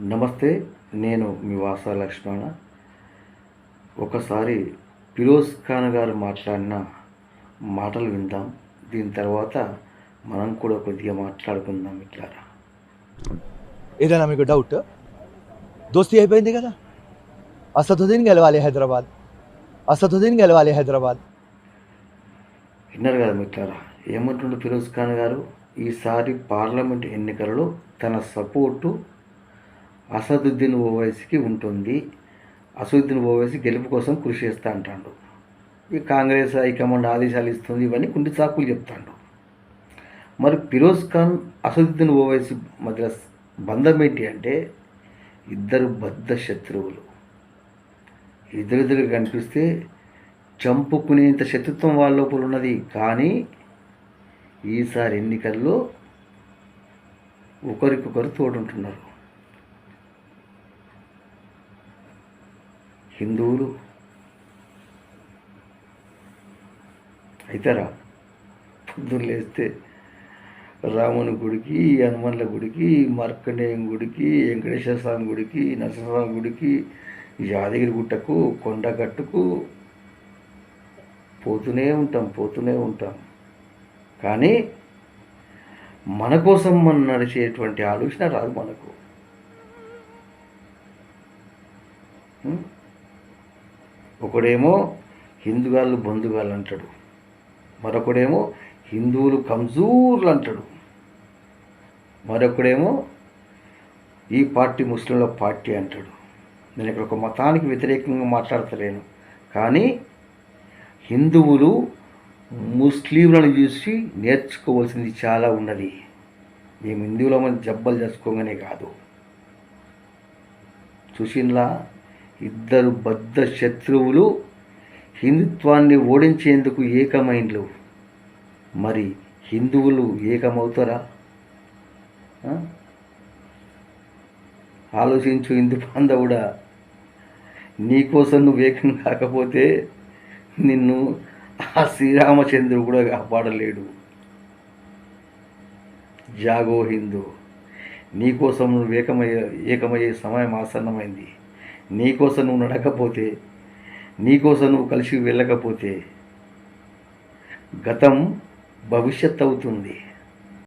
నమస్తే నేను మీ వాసా లక్ష్మణ. ఒకసారి ఫిరోజ్ ఖాన్ గారు మాట్లాడిన మాటలు విందాం. దీని తర్వాత మనం కూడా కొద్దిగా మాట్లాడుకుందాం ఇట్లారా ఏదైనా మీకు డౌట్ దోస్తీ అయిపోయింది కదా? అసదుద్దీన్ గెలవాలి హైదరాబాద్. అసదుద్దీన్ గెలవాలి హైదరాబాద్. విన్నారు కదా మిట్లారా ఏమంటుండు ఫిరోజ్ ఖాన్ గారు? ఈసారి పార్లమెంట్ ఎన్నికలలో తన సపోర్టు అసదుద్దీన్ ఓవైసీకి ఉంటుంది. అసదుద్దీన్ ఓవైసీ గెలుపు కోసం కృషి చేస్తా అంటాడు. ఈ కాంగ్రెస్ హైకమాండ్ ఆదేశాలు ఇస్తుంది ఇవన్నీ కుంటి చాకులు చెప్తాడు. మరి ఫిరోజ్ ఖాన్ అసదుద్దీన్ ఓవైసీ మధ్య బంధం ఏంటి అంటే ఇద్దరు బద్ధ శత్రువులు. ఇద్దరిద్దరు కనిపిస్తే చంపుకునేంత శత్రుత్వం వాళ్ళ లోపల ఉన్నది. కానీ ఈసారి ఎన్నికల్లో ఒకరికొకరు తోడుంటున్నారు. హిందువులు. అయితారా పొద్దున్న లేస్తే రాముని గుడికి హనుమన్ల గుడికి మార్కండేయం గుడికి వెంకటేశ్వర స్వామి గుడికి నరసింహస్వామి గుడికి యాదగిరి గుట్టకు కొండగట్టుకు పోతూనే ఉంటాం పోతూనే ఉంటాం. కానీ మన కోసం మనం నడిచేటువంటి ఆలోచన రాదు మనకు. ఒకడేమో హిందుగాళ్ళు బంధుగాళ్ళు అంటాడు. మరొకడేమో హిందువులు కంజూర్లు అంటాడు. మరొకడేమో ఈ పార్టీ ముస్లింల పార్టీ అంటాడు. నేను ఇక్కడ ఒక మతానికి వ్యతిరేకంగా మాట్లాడతలేను. కానీ హిందువులు ముస్లింలను చూసి నేర్చుకోవాల్సింది చాలా ఉన్నది. మేము హిందువులమని జబ్బలు చేసుకోగానే కాదు. చూసిన్లా ఇద్దరు బద్ధ శత్రువులు హిందుత్వాన్ని ఓడించేందుకు ఏకమైండ్లు. మరి హిందువులు ఏకమవుతారా? ఆలోచించు హిందూ బాంధవుడా నీకోసం నువ్వు ఏకం కాకపోతే నిన్ను ఆ శ్రీరామచంద్రుడు కూడా కాపాడలేడు. జాగో హిందూ నీకోసం నువ్వు ఏకమయ్యే ఏకమయ్యే సమయం ఆసన్నమైంది. నీకోసం నువ్వు నడకపోతే నీకోసం నువ్వు కలిసి వెళ్ళకపోతే గతం భవిష్యత్ అవుతుంది